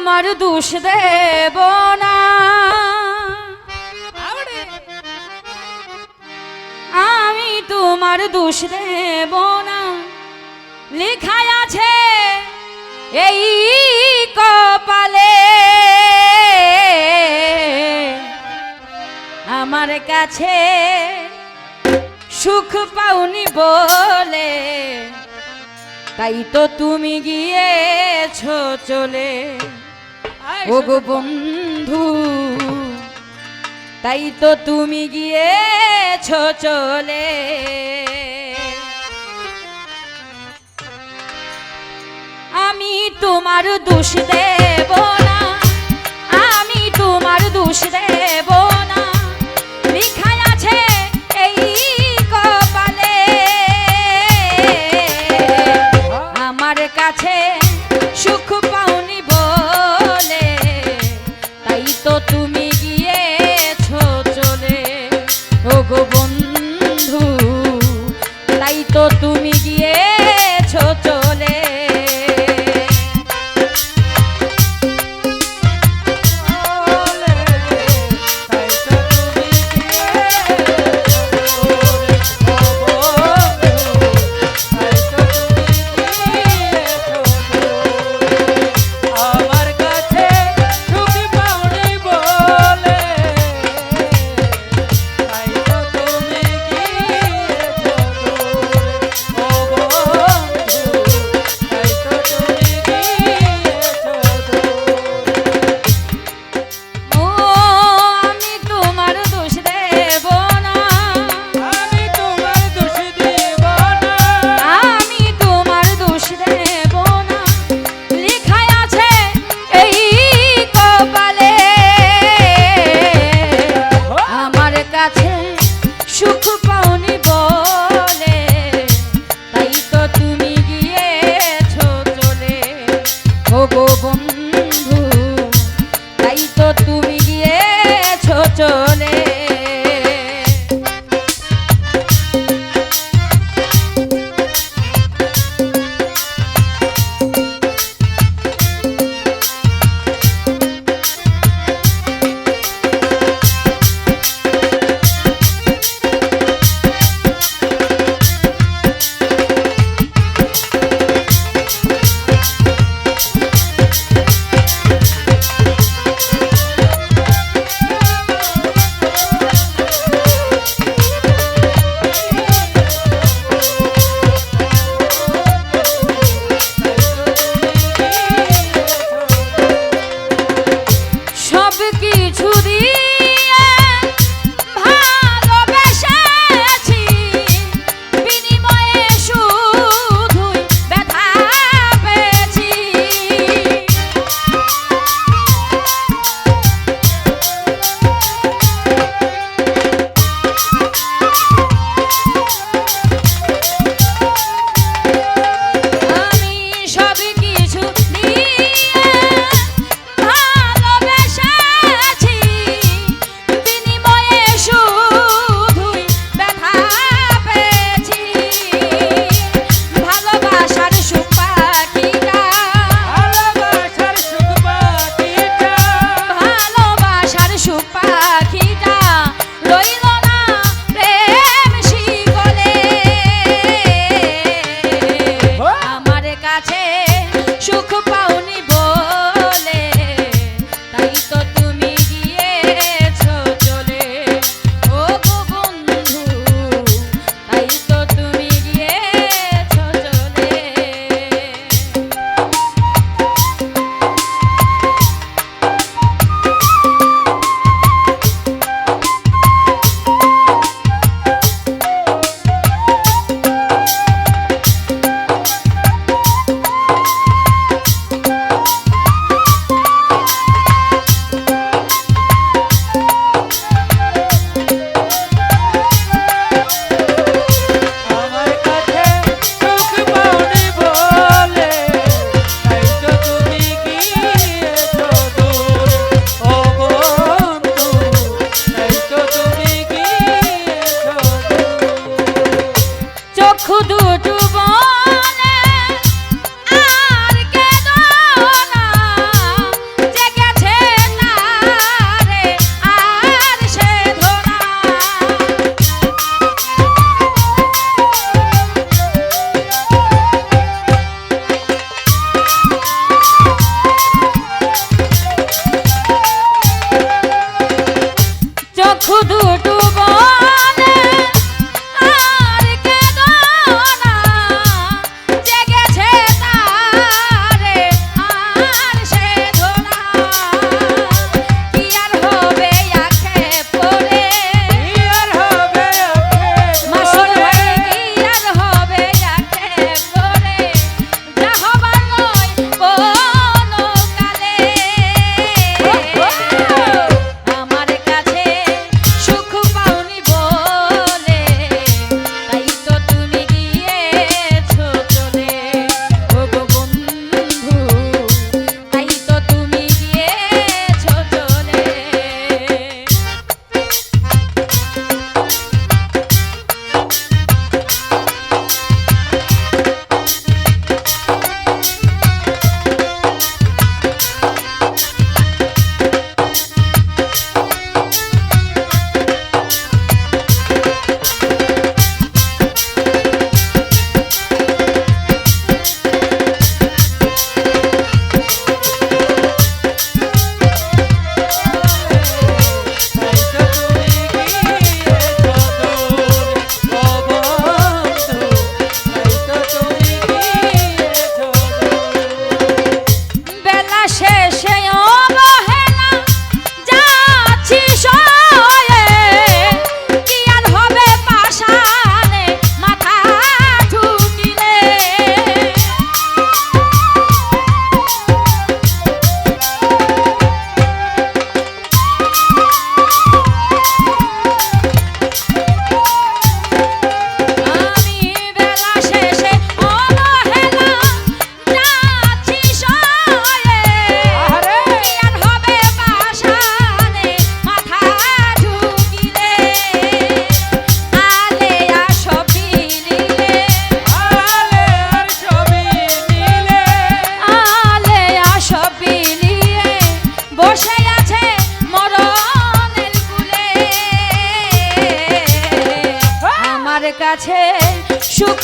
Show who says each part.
Speaker 1: তোমার দোষ দেব না। আমি তোমার দোষ দেব না। লেখা আছে এই কপালে। আমার কাছে সুখ পাওনি বলে। তাই তো তুমি গিয়েছ চলে। ওগো বন্ধু, তাই তো তুমি গিয়েছ চলে। আমি তোমার দোষ দেব না, আমি তোমার দোষ দেব গো বন্ধু তাই তো তুমি Ooh.
Speaker 2: Cooper. কাছে সুখ